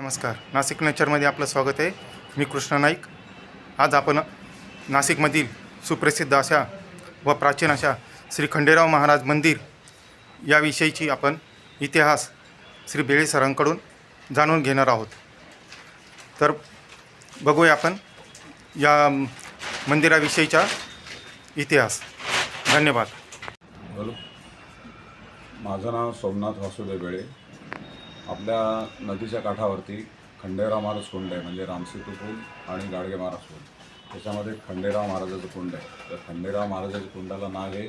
नमस्कार. नाशिक नेचरमध्ये आपलं स्वागत आहे. मी कृष्णा नाईक. आज आपण नाशिकमधील सुप्रसिद्ध अशा व प्राचीन अशा श्री खंडेराव महाराज मंदिर याविषयीची आपण इतिहास श्री बेळे सरांकडून जाणून घेणार आहोत. तर बघूया आपण या मंदिराविषयीचा इतिहास. धन्यवाद. हॅलो. माझं नाव सोमनाथ वासुदेव बेळे. आपल्या नदीच्या काठावरती खंडेराव महाराज कुंड आहे म्हणजे रामसेतू कुंड आणि गाडगे महाराज कुंड त्याच्यामध्ये खंडेराव महाराजाचं कुंड आहे. तर खंडेराव महाराजाच्या कुंडाला नाव आहे.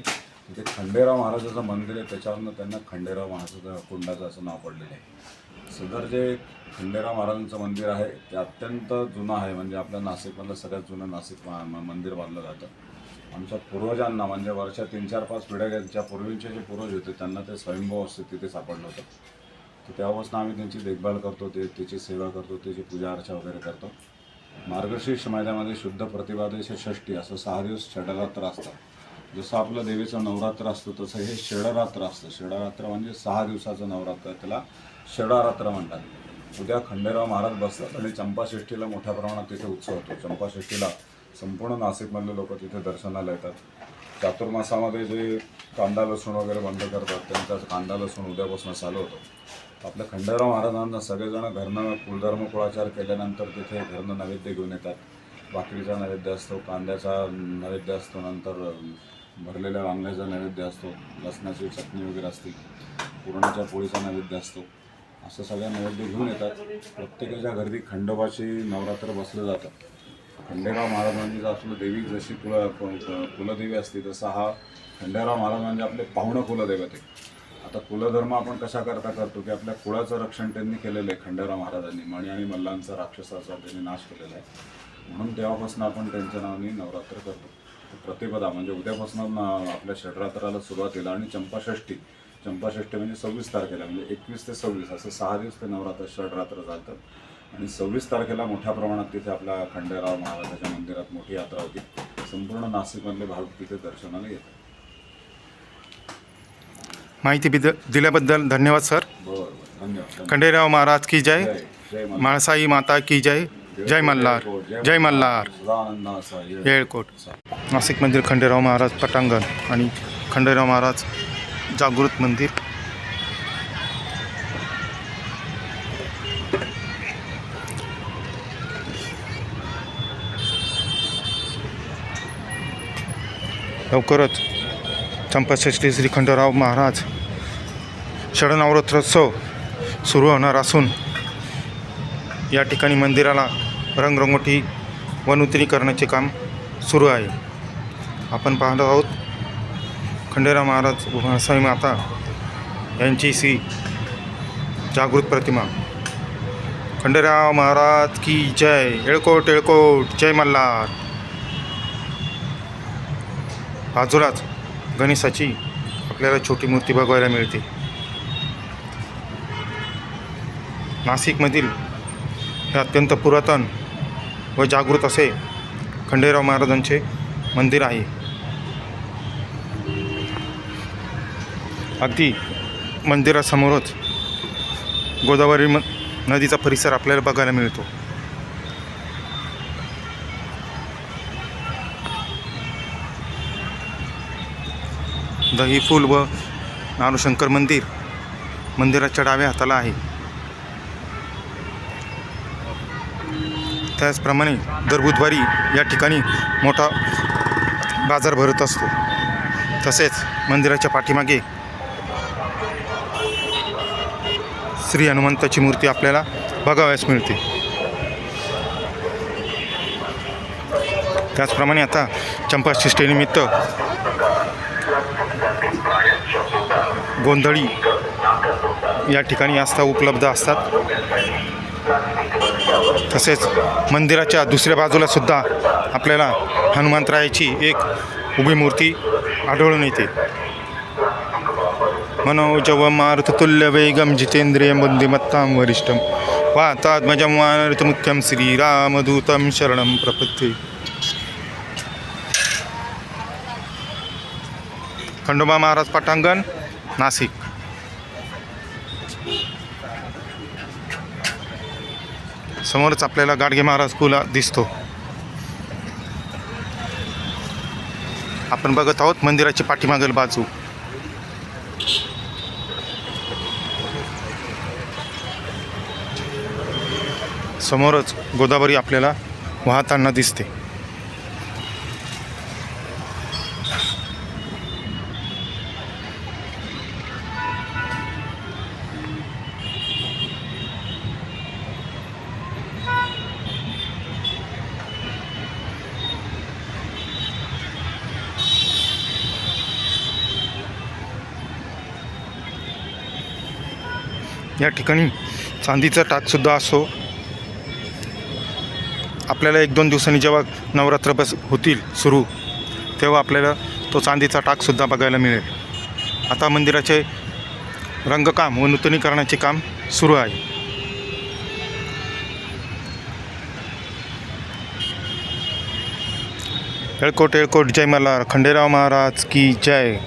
तिथे खंडेराव महाराजाचं मंदिर आहे. त्याच्यावरनं त्यांना खंडेराव महाराजाचं कुंडाचं असं नाव पडलेलं आहे. सदर जे खंडेराव महाराजांचं मंदिर आहे ते अत्यंत जुनं आहे. म्हणजे आपल्या नाशिकमधलं सगळ्यात जुनं नाशिक मा- मंदिर बांधलं जातं. आमच्या पूर्वजांना म्हणजे वर्षा तीन चार पाच पिढ्या गेल्याच्या पूर्वीचे जे पूर्वज होते त्यांना ते स्वयंभू असते तिथे सापडलं होतं. तर आम्ही त्यांची देखभाल करतो ते त्याची सेवा करतो त्याची पूजा अर्चा वगैरे करतो. मार्गशीर्ष महिन्यामध्ये शुद्ध प्रतिभादेश षष्टी असं सहा दिवस षडरात्र असतात जसं आपलं देवीचं नवरात्र असतं तसं हे षडरात्र असतं. षडरात्र म्हणजे सहा दिवसाचं नवरात्र त्याला षडारात्र म्हणतात. उद्या खंडेराव महाराज बसतात आणि चंपाषष्ठीला मोठ्या प्रमाणात तिथे उत्सव होतो. चंपाषष्ठीला संपूर्ण नाशिकमधले लोक तिथे दर्शनाला येतात. चातुर्मासामध्ये जे कांदा लसूण वगैरे बंद करतात त्यांचा कांदा लसूण उद्यापासून चालू होतो. आपल्या खंडेराव महाराजांना सगळेजण घरनं कुलधर्म कुळाचार केल्यानंतर तिथे घरनं नैवेद्य घेऊन येतात. भाकरीचा नैवेद्य असतो कांद्याचा नैवेद्य असतो नंतर भरलेल्या वांग्याचा नैवेद्य असतो लसणाची चटणी वगैरे असते पुरणाच्या पोळीचा नैवेद्य असतो. असं सगळ्या नैवेद्य घेऊन येतात. प्रत्येकाच्या घरी खंडोबाची नवरात्र बसलं जातं. खंडेराव महाराज म्हणजे आपलं देवी जशी कुल कुलदेवी असते तसा हा खंडेराव महाराज म्हणजे आपले पाहुणं कुलदैवत आहे आता कुलधर्म आपण कशा करता करतो की आपल्या कुळाचं रक्षण त्यांनी केलेलं आहे खंडेराव महाराजांनी. मणी आणि मल्लांचा राक्षसाचा त्यांनी नाश केलेला आहे. म्हणून तेव्हापासून आपण त्यांच्या नावाने नवरात्र करतो. प्रतिपदा म्हणजे उद्यापासून आपल्या षडरात्राला सुरुवात आणि चंपाषष्ठी. चंपाषष्ठी म्हणजे सव्वीस तारखेला म्हणजे एकवीस ते सव्वीस असं सहा दिवस ते नवरात्र षडरात्र चालतात. आणि सव्वीस तारखेला मोठ्या प्रमाणात तिथे आपल्या खंडेराव महाराजाच्या मंदिरात मोठी यात्रा होती. संपूर्ण नाशिकमधले भाविक तिथे दर्शनाला येतात. माहिती बिद दिल्याबद्दल धन्यवाद सर. खंडेराव महाराज की जय. माळसाई माता की जय. जय मल्हार. जय मल्हार. येळकोट. नाशिक मंदिर खंडेराव महाराज पटांगण आणि खंडेराव महाराज जागृत मंदिर. लवकरच चंपाषष्ठी श्री खंडराव महाराज षडनवरात्रोत्सव सुरू होणार असून या ठिकाणी मंदिराला रंगरंगोटी व करण्याचे काम सुरू आहे. आपण पाहत आहोत खंडेराव महाराज व माता यांची सी जागृत प्रतिमा. खंडेराव महाराज की जय येळकोट येळकोट जय मल्हार. बाजूलाच गणेशाची आपल्याला छोटी मूर्ती बघायला मिळते. नाशिकमधील हे अत्यंत पुरातन व जागृत असे खंडेराव महाराजांचे मंदिर आहे. अगदी मंदिरासमोरच गोदावरी म नदीचा परिसर आपल्याला बघायला मिळतो. दही फूल व नानुशंकर मंदिर मंदिराच्या डाव्या हाताला आहे. त्याचप्रमाणे दर बुधवारी या ठिकाणी मोठा बाजार भरत असतो. तसेच मंदिराच्या पाठीमागे श्री हनुमंताची मूर्ती आपल्याला बघावयास मिळते. त्याचप्रमाणे आता चंपाषष्ठीनिमित्त गोंधळी या ठिकाणी आस्था उपलब्ध असतात. तसेच मंदिराच्या दुसऱ्या बाजूला सुद्धा आपल्याला हनुमंतरायाची एक उभी मूर्ती आढळून येते. मनोजव मारुततुल्य वेगम जितेंद्रिय बुद्धिमत्ताम वरिष्ठम वातात्मजं मारुतमुख्यं श्रीरामदूतं शरणं प्रपत्ये खंडोबा महाराज पटांगण. नाशिक. समोरच आपल्याला गाडगे महाराज पुला दिसतो. आपण बघत आहोत मंदिराची पाठीमागील बाजू. समोरच गोदावरी आपल्याला वाहताना दिसते. या ठिकाणी चांदीचा टाकसुद्धा असो. आपल्याला एक दोन दिवसांनी जेव्हा नवरात्र बस होतील सुरू तेव्हा आपल्याला तो चांदीचा टाकसुद्धा बघायला मिळेल. आता मंदिराचे रंगकाम व नूतनीकरणाचे काम सुरू आहे. एळकोट एळकोट जय मला खंडेराव महाराज की जय.